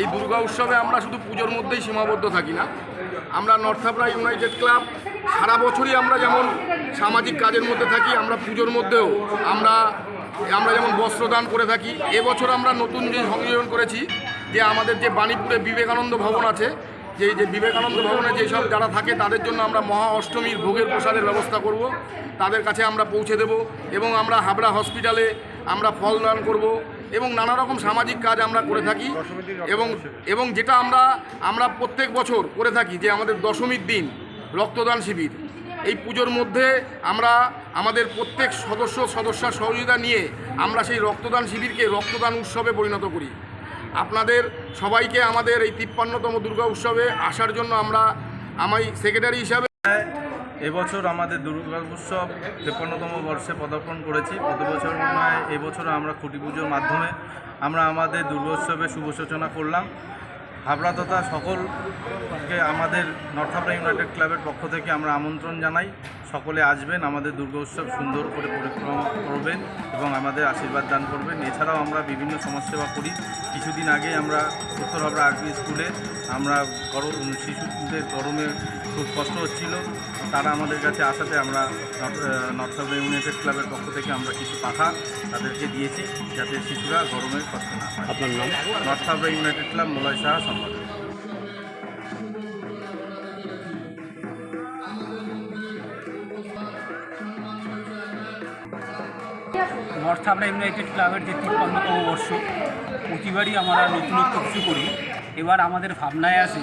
এই দুর্গা উৎসবে আমরা শুধু পুজোর মধ্যেই সীমাবদ্ধ থাকি না। আমরা নর্থাপড়া ইউনাইটেড ক্লাব, সারা বছরই আমরা যেমন সামাজিক কাজের মধ্যে থাকি, আমরা পুজোর মধ্যেও আমরা আমরা যেমন বস্ত্রদান করে থাকি। এবছর আমরা নতুন যে সংযোজন করেছি, যে আমাদের যে বাণীপুরে বিবেকানন্দ ভবন আছে যে যে বিবেকানন্দ ভবনে যেসব যারা থাকে, তাদের জন্য আমরা মহা অষ্টমীর ভোগের প্রসাদের ব্যবস্থা করব। তাদের কাছে আমরা পৌঁছে দেব এবং আমরা হাবড়া হসপিটালে আমরা ফল দান করব। এবং নানা রকম সামাজিক কাজ আমরা করে থাকি এবং এবং যেটা আমরা আমরা প্রত্যেক বছর করে থাকি যে আমাদের দশমীর দিন, রক্তদান শিবির। এই পুজোর মধ্যে আমরা, আমাদের প্রত্যেক সদস্য, সদস্যার সহযোগিতা নিয়ে আমরা সেই রক্তদান শিবিরকে রক্তদান উৎসবে পরিণত করি। আপনাদের সবাইকে আমাদের এই তিপ্পান্নতম দুর্গা উৎসবে আসার জন্য আমরা, আমি সেক্রেটারি হিসাবে এবছর আমাদের দুর্গা উৎসব তেপ্পান্নতম বর্ষে পদার্পণ করেছি। প্রতি বছর মনে হয় এবছর আমরা খুঁটি পুজোর মাধ্যমে আমরা আমাদের দুর্গোৎসবের শুভ সূচনা করলাম। হাবড়া তথা সকলকে আমাদের নর্থ হাবড়া ইউনাইটেড ক্লাবের পক্ষ থেকে আমরা আমন্ত্রণ জানাই। সকলে আসবেন আমাদের দুর্গোৎসব সুন্দর করে পরিক্রমা করবেন এবং আমাদের আশীর্বাদ দান করবেন। এছাড়াও আমরা বিভিন্ন সমাজসেবা করি। কিছুদিন আগে আমরা উত্তর হাবড়া আরবি স্কুলে আমরা গরম শিশুদের গরমে খুব কষ্ট হচ্ছিল। তারা আমাদের কাছে আসাতে আমরা নর্থ নর্থ হাবড়া ইউনাইটেড ক্লাবের পক্ষ থেকে আমরা কিছু পাখা তাদেরকে দিয়েছি যাতে শিশুরা গরমে কষ্ট না পায়। আপনার নাম? North Habra united club Moloy Saha north আমরা ইউনাইটেড ক্লাবের যে তিপ্পান্নতম বর্ষ, প্রতিবারই আমরা নতুনত্ব কিছু করি। এবার আমাদের ভাবনায় আছে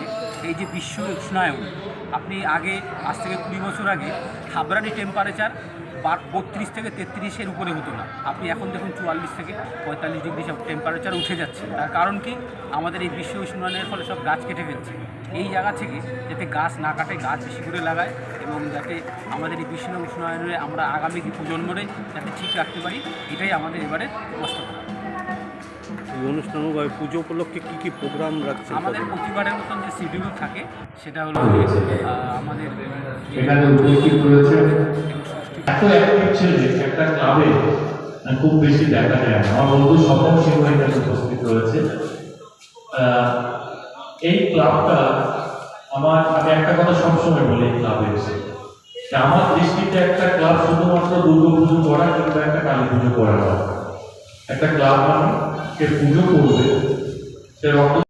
এই যে বিশ্ব উষ্ণায়ন, আপনি আগে, আজ থেকে কুড়ি বছর আগে হাবরানি টেম্পারেচার বত্রিশ থেকে তেত্রিশের উপরে হতো না। আপনি এখন দেখুন চুয়াল্লিশ থেকে পঁয়তাল্লিশ ডিগ্রি সব টেম্পারেচার উঠে যাচ্ছে। তার কারণ কি? আমাদের এই বিশ্ব উষ্ণায়নের ফলে সব গাছ কেটে ফেলছে। এই জায়গা থেকে যাতে গাছ না কাটে, গাছ বেশি করে লাগায় এবং যাতে আমাদের এই বিশ্ব উষ্ণায়নে আমরা আগামী প্রজন্মরে যাতে ঠিক রাখতে পারি, এটাই আমাদের এবারে প্রস্তাব এই অনুষ্ঠান পুজো উপলক্ষে কী কী প্রোগ্রাম রাখছে আমাদের প্রতিবারের মতন যে শিডিউল থাকে সেটা হলো আমাদের একটা ক্লাবে খুব বেশি দেখা যায় আমার বন্ধু স্বপন সিংহ এখানে উপস্থিত রয়েছে। আহ, এই ক্লাবটা আমার আমি একটা কথা সবসময় বলি এই ক্লাবে এসে। আমার দৃষ্টিতে একটা ক্লাব শুধুমাত্র দুর্গা পুজো করা কিংবা একটা কালী পুজো করা একটা ক্লাব মানে কে পুজো করবে সে রক্ত